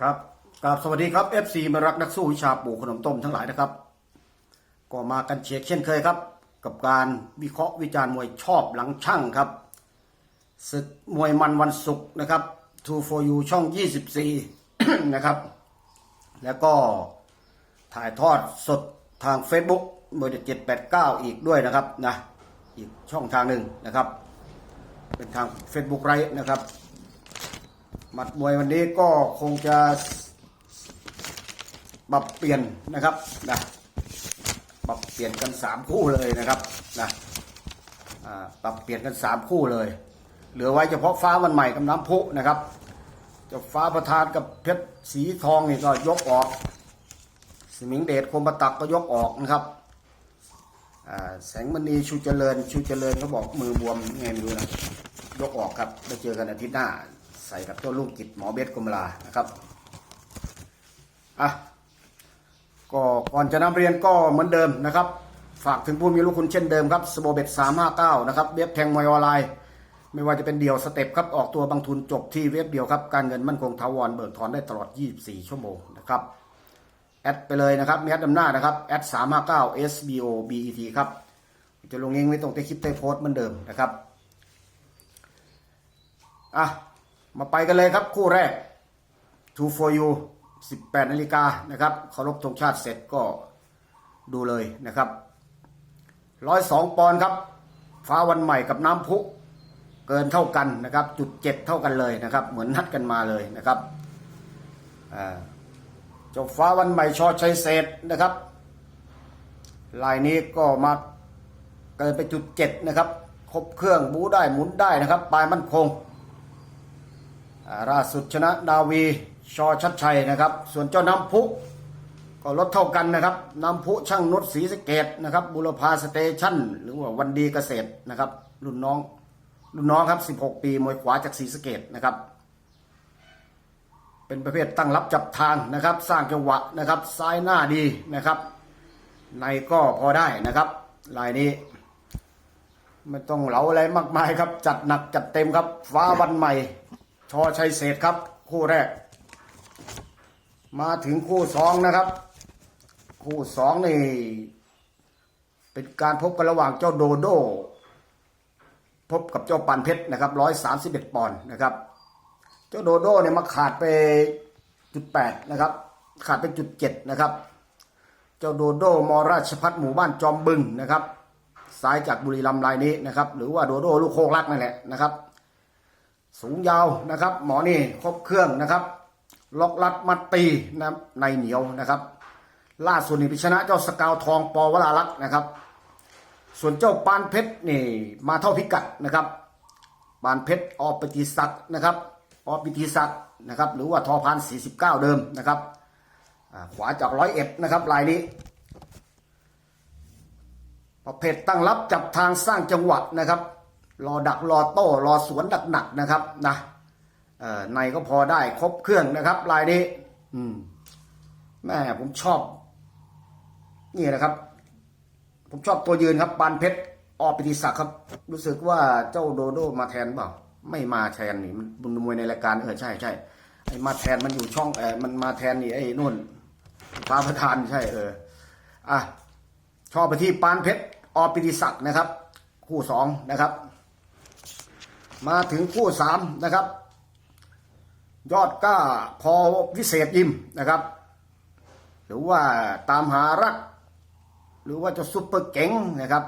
ครับกราบสวัสดีครับ FC มารักนักสู้วิชาปลูกขนมต้มทั้งหลายนะครับ ก็มากันเช็คเช่นเคยครับ กับการวิเคราะห์วิจารณ์มวยชอบหลังช่างครับศึกมวยมันวันศุกร์นะครับ True for You ช่อง 24 นะครับ แล้วก็ถ่ายทอดสดทาง Facebook เบอร์เจ็ดแปดเก้าอีกด้วยนะครับนะอีกช่องทางหนึ่งนะครับ เป็นทาง Facebook ไรนะครับ หมัดมวยวันนี้ก็คงจะปรับเปลี่ยนนะครับนะปรับเปลี่ยนกันสามคู่เลยนะครับนะปรับเปลี่ยนกันสามคู่เลย เหลือไว้เฉพาะฟ้าวันใหม่กับน้ำพุนะครับจะฟ้าประธานกับเพชรสีทองนี่ก็ยกออก สมิงเดชคมประตักก็ยกออกนะครับแสงมณีชูเจริญชูเจริญเขาบอกมือบวมไงไม่รู้นะยกออกครับไปเจอกันอาทิตย์หน้า ใส่กับตัวลูกกิจหมอเบสกรมลานะครับอะก็ก่อนจะนำเรียนก็เหมือนเดิมนะครับ ฝากถึงผู้มีลูกคุณเช่นเดิมครับสโบเบ็ดสามห้าเก้านะครับเว็บแทงมวยออนไลน์ ไม่ว่าจะเป็นเดี่ยวสเต็ปครับออกตัวบางทุนจบที่เว็บเดียวครับ การเงินมั่นคงถาวรเบิกถอนได้ตลอด 24 ชั่วโมงนะครับแอดไปเลยนะครับมีแอดดำหน้านะครับแอดสามห้าเก้า SBO BET ครับจะลงเองไว้ตรงใต้คลิปใต้โพสต์เหมือนเดิมนะครับอะ มาไปกันเลยครับคู่แรก Two for you 18นาฬิกานะครับเคารพธงชาติเสร็จก็ดูเลยนะครับร้อยสองปอนด์ครับ ฟ้าวันใหม่กับน้ำพุเกินเท่ากันนะครับ จุดเจ็ดเท่ากันเลยนะครับ เหมือนนัดกันมาเลยนะครับจ้าฟ้าวันใหม่ชอชัยเศษนะครับลายนี้ก็มาเกินไปจุดเจ็ดนะครับ ครบเครื่องบูได้หมุนได้นะครับ ปลายมั่นคง ล่าสุดชนะดาวีชอชัดชัยนะครับ ส่วนเจ้าน้ำพุก็ลดเท่ากันนะครับ น้ำพุช่างนุชศรีสะเกดนะครับบุรพาสเตชันหรือว่าวันดีเกษตรนะครับ รุ่นน้องรุ่นน้องครับ 16 ปีมวยขวาจากศรีสะเกดนะครับ เป็นประเภทตั้งรับจับทางนะครับ สร้างจังหวะนะครับ ซ้ายหน้าดีนะครับ ในก็พอได้นะครับลายนี้ไม่ต้องเหลาอะไรมากมายครับ จัดหนักจัดเต็มครับ ฟ้าวันใหม่ ชอชัยเศษครับ คู่แรก มาถึงคู่สองนะครับ คู่สองนี่ เป็นการพบกันระหว่างเจ้าโดโด พบกับเจ้าปันเพชรนะครับร้อยสามสิบเอ็ดปอนด์นะครับ เจ้าโดโดเนี่ยมาขาดไปจุดแปดนะครับ ขาดไปจุดเจ็ดนะครับ เจ้าโดโดมอราชพัฒหมู่บ้านจอมบึงนะครับซ้ายจากบุรีรัมย์รายนี้นะครับ หรือว่าโดโดลูกโคกรักนั่นแหละนะครับ สูงยาวนะครับ หมอนี่ครบเครื่องนะครับล็อกลัดมัดตีนะในเหนียวนะครับ ล่าสุดนี่ไปชนะเจ้าสกาวทองปอวราลักษ์นะครับ ส่วนเจ้าปานเพชรนี่มาเท่าพิกัดนะครับปานเพชรอปิติศักดิ์นะครับอปิติศักดิ์นะครับ หรือว่าทอพันสี่สิบเก้าเดิมนะครับขวาจากร้อยเอ็ดนะครับลายนี้ ประเภทตั้งรับจับทางสร้างจังหวะนะครับ รอดักรอโต้รอสวนดักหนักนะครับนะในก็พอได้ครบเครื่องนะครับลายนี้ อืมแม่ผมชอบ นี่นะครับ ผมชอบตัวยืนครับปานเพชรออปิติศักดิ์ครับ รู้สึกว่าเจ้าโดโดมาแทนเปล่า ไม่มาแทนนี่มันบุญมวยในรายการเออใช่ใช่ไอ้มาแทนมันอยู่ช่องเออมันมาแทนนี่ไอ้นู่นฟ้าประธานใช่เอออะชอบไปที่ปานเพชรอปิติศักดิ์นะครับ คู่สองนะครับ มาถึงคู่สามนะครับ ยอดก้าพอวิเศษยิมนะครับ หรือว่าตามหารัก หรือว่าจะซุปเปอร์เก๋งนะครับ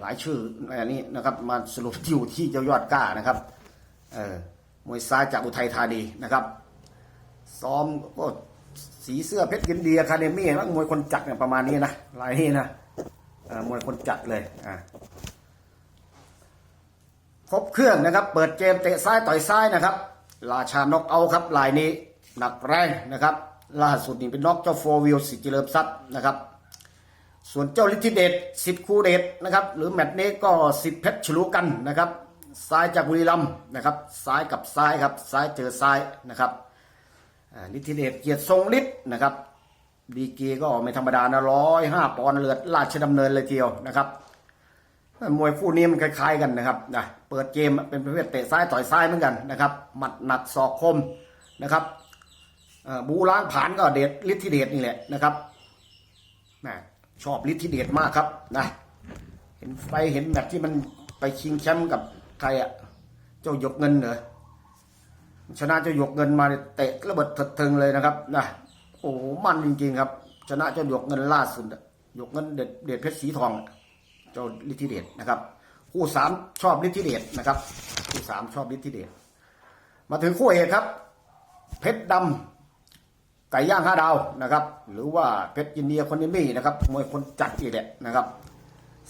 หลายชื่ออันนี้นะครับ มาสรุปอยู่ที่เจ้ายอดก้านะครับเออมวยซ้ายจากอุทัยธานีนะครับ ซ้อมก็สีเสื้อเพชรยินดีอะคาเดมี่นะมวยคนจัดเนี่ยประมาณนี้นะลายนี้นะมวยคนจัดเลยอ่า ครบเครื่องนะครับ เปิดเกมเตะซ้ายต่อยซ้ายนะครับราชานกเอาครับลายนี้หนักแรงนะครับล่าสุดนี่เป็นนอกเจ้าโฟวิลสิจิเลิมซับนะครับ ส่วนเจ้าลิทิเดชสิทธิ์คูเดชนะครับ หรือแมตช์นี้ก็สิทธิ์เพชรฉลูกันนะครับ ซ้ายจากบุรีรัมนะครับ ซ้ายกับซ้ายครับ ซ้ายเจอซ้ายนะครับลิทิเดชเกียรติทรงฤทธิ์นะครับ ดีกีก็ไม่ธรรมดานะร้อยห้าปอนด์เลือดราชดำเนินเลยเดียวนะครับ มวยคู่นี้มันคล้ายๆกันนะครับนะเปิดเกมเป็นประเภทเตะซ้ายต่อยซ้ายเหมือนกันนะครับหมัดหนักศอกคมนะครับบูล้างผาญก็เดชฤทธิเดชนี่แหละนะครับแหมชอบฤทธิเดชมากครับนะเห็นไฟเห็นแบบที่มันไปชิงแชมป์กับใครอะเจ้าหยกเงินเหรอชนะเจ้าหยกเงินมาเตะระเบิดเถิงเลยนะครับนะโอ้มันจริงๆครับ ชนะเจ้าหยกเงินล่าสุดหยกเงินเด็ดเด็ดเพชรสีทองอ เจ้าฤทธิเดชนะครับ คู่สามชอบฤทธิเดชนะครับ คู่สามชอบฤทธิเดชมาถึงคู่เอกครับ เพชรดำไก่ย่างห้าดาวนะครับ หรือว่าเพชรยินเดียคนนี้มี่นะครับมวยคนจัดอีกแหละนะครับ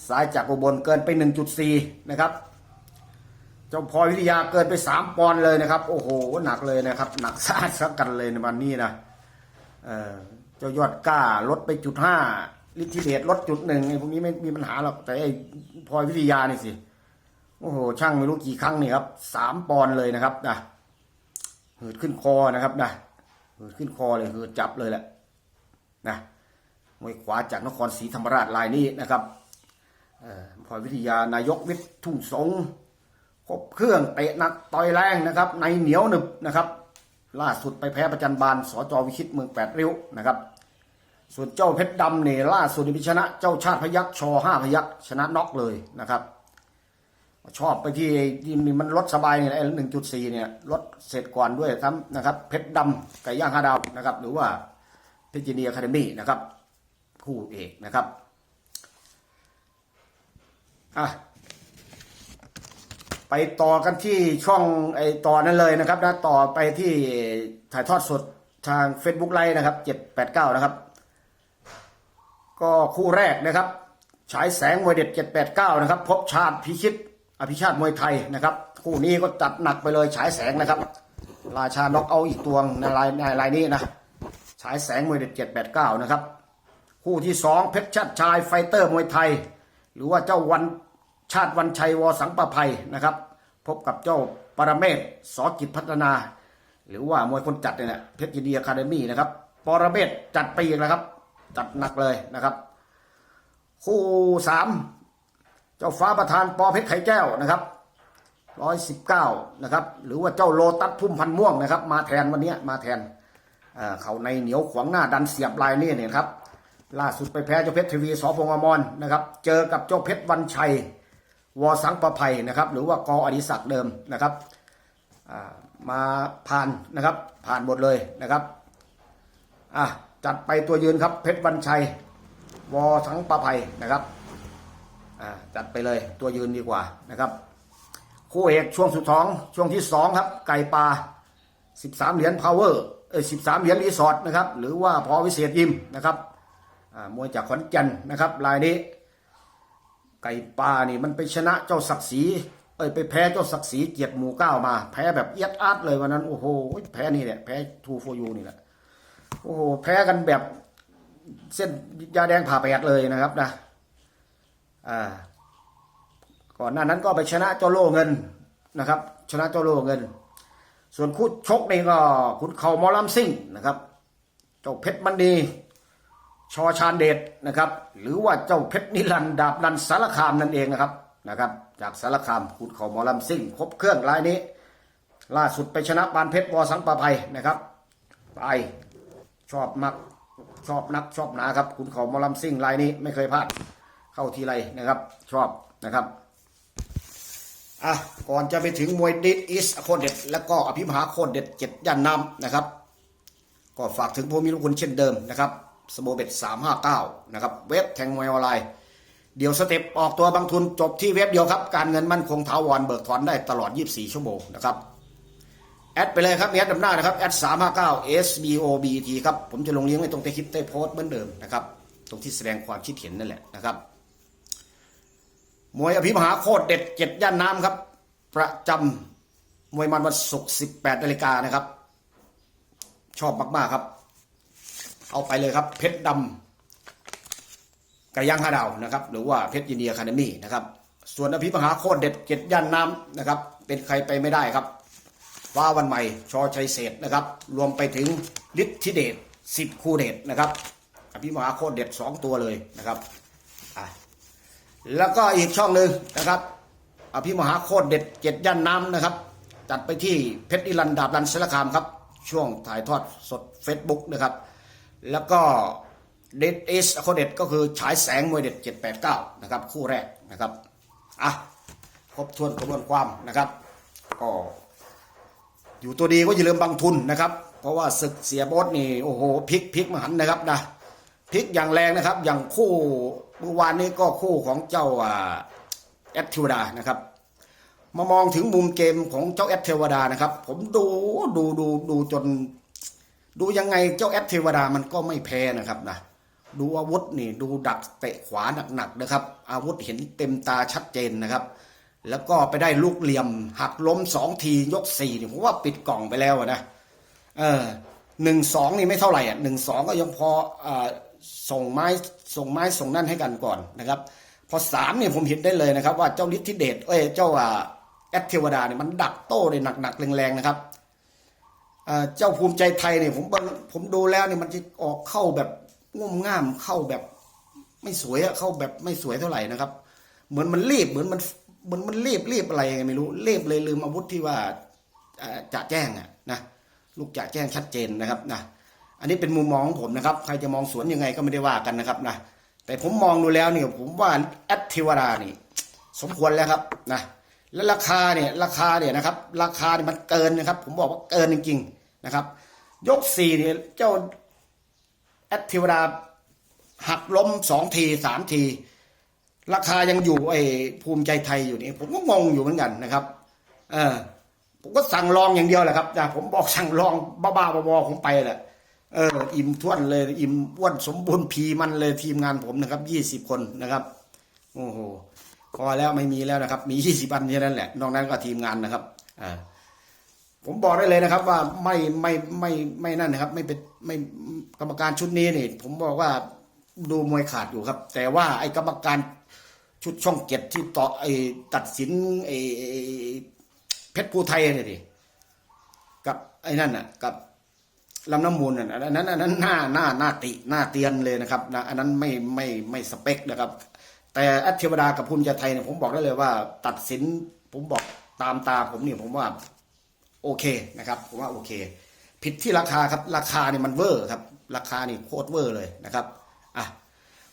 สายจากอุบลเกินไป 1.4 นะครับ เจ้าพลอยวิทยาเกินไป 3 ปอนด์เลยนะครับ โอ้โห หนักเลยนะครับ หนักซาดสักกันเลยในวันนี้นะเออเจ้ายอดกล้าลดไปจุดห้า ลิทธิเดชลดจุดหนึ่งไอ้พวกนี้ไม่มีปัญหาหรอก แต่ไอ้พลอยวิทยานี่สิ โอ้โห ช่างไม่รู้กี่ครั้งนี่ครับสามปอนด์เลยนะครับนะหืดขึ้นคอนะครับนะหืดขึ้นคอเลยหืดจับเลยแหละนะมวยขวาจากนครศรีธรรมราชลายนี้นะครับพลอยวิทยานายกวิทย์ทุ่งสงครบเครื่องเตะนักต่อยแรงนะครับ ในเหนียวหนึบนะครับ ล่าสุดไปแพ้ประจันบาลสจวิชิตเมืองแปดริ้วนะครับ ส่วนเจ้าเพชรดำเนี่ยล่าสุดนี่ชนะ เจ้าชาติพยักชอห้าพยักชนะน็อกเลยนะครับ ชอบไปที่ที่มันลดสบายเนี่ยไอ้หนึ่งจุดสี่เนี่ยลดเสร็จก่อนด้วยครับนะครับ เพชรดำไก่ย่างห้าดาวนะครับ หรือว่าเพชรจีเนียคาเดมี่นะครับ คู่เอกนะครับอะไปต่อกันที่ช่องไอต่อนั้นเลยนะครับนะต่อไปที่ถ่ายทอดสดทาง Facebook ไลฟ์นะครับ 789 นะครับ ก็คู่แรกนะครับ ฉายแสงมวยเด็ด 789 นะครับ พบชาติพิชิต อภิชาติมวยไทยนะครับ คู่นี้ก็จัดหนักไปเลยฉายแสงนะครับ ราชาน็อกเอาอีกตัวในรายในรายนี้นะ ฉายแสงมวยเด็ด 789 นะครับ คู่ที่สองเพชรชาติชายไฟเตอร์มวยไทย หรือว่าเจ้าวันชาติวันชัยวสังประภัยนะครับ พบกับเจ้าปรเมศสอกิจพัฒนา หรือว่ามวยคนจัดเนี่ยเพชรยินดีอะคาเดมี่นะครับปรเมศจัดไปอีกแล้วครับ จัดหนักเลยนะครับ คู่สามเจ้าฟ้าประธานปอเพชรไข่แก้วนะครับร้อยสิบเก้านะครับ หรือว่าเจ้าโลตัสพุ่มพันม่วงนะครับ มาแทนวันนี้มาแทนเขาในเหนียวขวางหน้าดันเสียบลายนี่เนี่ยครับ ล่าสุดไปแพ้เจ้าเพชรทีวีสพงอมรนะครับ เจอกับเจ้าเพชรวันชัยวอสังประภัยนะครับ หรือว่ากออดิศักดิ์เดิมนะครับมาผ่านนะครับ ผ่านหมดเลยนะครับอะ จัดไปตัวยืนครับ เพชรวันชัย วอสังประภัยนะครับจัดไปเลยตัวยืนดีกว่านะครับ คู่เอกช่วงสุดท้องช่วงที่สองครับ ไก่ปลา13เหรียญพาวเวอร์เออ13เหรียญรีสอร์ทนะครับ หรือว่าพอวิเศษยิมนะครับมวยจากขอนแก่นนะครับรายนี้ ไก่ป่านี่มันไปชนะเจ้าศักดิ์ศรีเอ้ยไปแพ้เจ้าศักดิ์ศรีเกียรติหมู่เก้ามา แพ้แบบเอียดอาดเลยวันนั้นโอ้โหแพ้นี่แหละแพ้ทูโฟยูนี่แหละ โอ้โหแพ้กันแบบเส้นยาแดงผ่าแปดเลยนะครับนะอ่าก่อนหน้านั้นก็ไปชนะเจ้าโล่เงินนะครับ ชนะเจ้าโล่เงิน ส่วนคู่ชกนี่ก็คุณเขามอลำซิ่งนะครับ เจ้าเพชรมันดีชอชาญเดชนะครับ หรือว่าเจ้าเพชรนิรันดาบรันสารคามนั่นเองนะครับนะครับ จากสารคามขุดเขาหมอลำซิ่ง ครบเครื่องรายนี้ ล่าสุดไปชนะปานเพชรวอสังประภัยนะครับ ไป ชอบมักชอบนักชอบหนาครับขุดเขามอลำซิ่งรายนี้ไม่เคยพลาดเข้าทีไรนะครับ ชอบนะครับอะก่อนจะไปถึงมวยดิสอิสโคเด็ด แล้วก็อภิมหาโคเด็ดเจ็ดย่านน้ำนะครับ ก็ฝากถึงผู้มีลูกคุณเช่นเดิมนะครับสโมเบ็ดสามห้าเก้านะครับ เว็บแทงมวยออนไลน์ เดี๋ยวสเต็ปออกตัวบางทุนจบที่เว็บเดียวครับ การเงินมั่นคงถาวรเบิกถอนได้ตลอด 24 ชั่วโมงนะครับ แอดไปเลยครับแอดดำหน้านะครับแอดสามห้าเก้า SBOBT ครับ ผมจะลงเลิงก์ไว้ตรงใต้คลิปใต้โพสต์เหมือนเดิมนะครับ ตรงที่แสดงความคิดเห็นนั่นแหละนะครับ มวยอภิมหาโคตรเด็ดเจ็ดย่านน้ำครับ ประจำมวยมันวันศุกร์18นาฬิกานะครับ ชอบมาก ๆ ครับ เอาไปเลยครับ เพชรดำไก่ย่างห้าดาวนะครับ หรือว่าเพชรยินเดีอะคาเดมี่นะครับ ส่วนอภิมหาโคตรเด็ดเจ็ดย่านน้ำนะครับ เป็นใครไปไม่ได้ครับ ฟ้าวันใหม่ ชอชัยเศษนะครับ รวมไปถึงฤทธิเดชสิบคู่เดชนะครับอภิมหาโคตรเด็ดสองตัวเลยนะครับแล้วก็อีกช่องหนึ่งนะครับ อภิมหาโคตรเด็ดเจ็ดย่านน้ำนะครับ จัดไปที่เพชรนิรันดร์ดาบรันสารคามครับ ช่วงถ่ายทอดสด Facebook นะครับ แล้วก็เด็ดเอสโคเด็ดก็คือฉายแสงมวยเด็ด 789 นะครับ คู่แรกนะครับ อะ ครบถ้วนกระบวนความนะครับ ก็ อยู่ตัวดีก็อย่าลืมบังทุนนะครับ เพราะว่าศึกเสียโบสนี่โอ้โหพลิกพลิกมาหันนะครับนะพลิกอย่างแรงนะครับ อย่างคู่เมื่อวานนี้ก็คู่ของเจ้าอ่าแอดทิวดานะครับ มามองถึงมุมเกมของเจ้าแอดเทวดานะครับ ผมดูดูดูดูจน ดูยังไงเจ้าแอดเทวดามันก็ไม่แพ้นะครับนะดูอาวุธนี่ดูดักเตะขวาหนักๆนะครับ อาวุธเห็นเต็มตาชัดเจนนะครับ แล้วก็ไปได้ลูกเหลี่ยม หักล้มสองทียกสี่นี่ผมว่าปิดกล่องไปแล้วนะเออหนึ่งสองนี่ไม่เท่าไหร่อะหนึ่งสองก็ยังพออส่งไม้ส่งไม้ส่งนั่นให้กันก่อนนะครับ พอสามเนี่ยผมเห็นได้เลยนะครับ ว่าเจ้าฤทธิเดชเอ้ยเจ้าแอดเทวดาเนี่ยมันดักโต้ได้หนักๆแรงๆนะครับเจ้าภูมิใจไทยเนี่ยผมผมดูแล้วเนี่ยมันจะออกเข้าแบบง่มง่ามเข้าแบบ ไม่สวยอะเข้าแบบไม่สวยเท่าไหร่นะครับ เหมือนมันรีบเหมือนมัน เหมือนมันรีบรีบอะไรยังไม่รู้รีบเลยลืมอาวุธที่ว่าจะแจ้งอะนะลูกจะแจ้งชัดเจนนะครับนะอันนี้เป็นมุมมองของผมนะครับ ใครจะมองสวนยังไงก็ไม่ได้ว่ากันนะครับนะแต่ผมมองดูแล้วเนี่ยผมว่าแอดเทวดานี่สมควรแล้วครับนะแล้วราคาเนี่ยราคาเนี่ยนะครับ ราคาเนี่ยมันเกินนะครับ ผมบอกว่าเกินจริงๆนะครับ ยกสี่เนี่ยเจ้าแอดเทวดาหักล้มสองทีสามที ราคายังอยู่ไอ้ภูมิใจไทยอยู่นี่ผมก็งงอยู่เหมือนกันนะครับเออผมก็สั่งลองอย่างเดียวแหละครับนะผมบอกสั่งลองบ้าๆบอๆผมไปแหละเอออิ่มท้วนเลย อิ่มอ้วนสมบูรณ์พีมันเลยทีมงานผมนะครับยี่สิบคนนะครับโอ้โหพอแล้วไม่มีแล้วนะครับ มียี่สิบอันแค่นั้นแหละ นอกนั้นก็ทีมงานนะครับอ่าผมบอกได้เลยนะครับ ว่าไม่ไม่ไม่ไม่นั่นนะครับ ไม่เป็นไม่กรรมการชุดนี้นี่ ผมบอกว่าดูมวยขาดอยู่ครับ แต่ว่าไอ้กรรมการ ชุดช่องเจ็ดที่ต่อไอ้ตัดสินไอ้เพชรภูไทยเนี่ยดิกับไอ้นั่นน่ะ กับลำน้ำมูลน่ะอันนั้นอันนั้นหน้าหน้าหน้าติหน้าเตียนเลยนะครับนะอันนั้นไม่ไม่ไม่สเปคนะครับ แต่อัจเทวดากับภูมิใจไทยเนี่ยผมบอกได้เลยว่า ตัดสินผมบอกตามตาผมเนี่ยผมว่าโอเคนะครับผมว่าโอเค ผิดที่ราคาครับ ราคาเนี่ยมันเวอร์ครับ ราคานี่โคตรเวอร์เลยนะครับอะ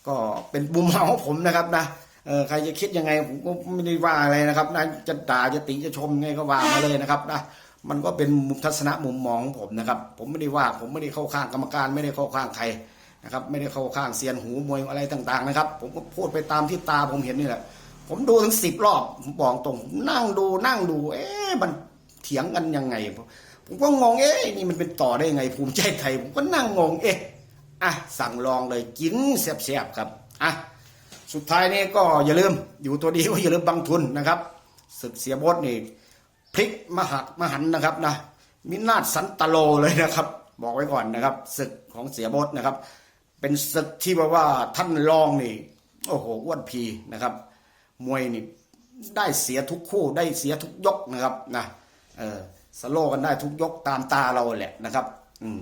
ก็เป็นมุมมองของผมนะครับนะ เออใครจะคิดยังไงผมก็ไม่ได้ว่าอะไรนะครับนะจะด่าจะติจะชมไงก็ว่ามาเลยนะครับนะมันก็เป็นมุมทัศนะมุมมองของผมนะครับ ผมไม่ได้ว่าผมไม่ได้เข้าข้างกรรมการ ไม่ได้เข้าข้างใครนะครับไม่ได้เข้าข้างเซียนหูมวยอะไรต่างๆนะครับ ผมก็พูดไปตามที่ตาผมเห็นนี่แหละผมดูถึงสิบรอบผมบอกตรงนั่งดูนั่งดู เอ๊ะมันเถียงกันยังไง ผมก็งงเอ๊ะนี่มันเป็นต่อได้ยังไง ภูมิใจไทย ผมก็นั่งงงเอ๊ะอะสั่งลองเลยกินแซ่บๆครับอะ สุดท้ายนี้ก็อย่าลืมอยู่ตัวดีก็อย่าลืมบังทุนนะครับศึกเสียบดนี่พลิกมาหักมาหันนะครับนะมินาศสันตโลเลยนะครับ บอกไว้ก่อนนะครับศึกของเสียบดนะครับ เป็นศึกที่แบบว่าท่านรองนี่ โอ้โหอ้วนพีนะครับ มวยนี่ได้เสียทุกคู่ได้เสียทุกยกนะครับนะเออสโลกันได้ทุกยกตามตาเราแหละนะครับ อืม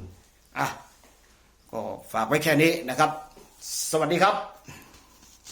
อะก็ฝากไว้แค่นี้นะครับ สวัสดีครับ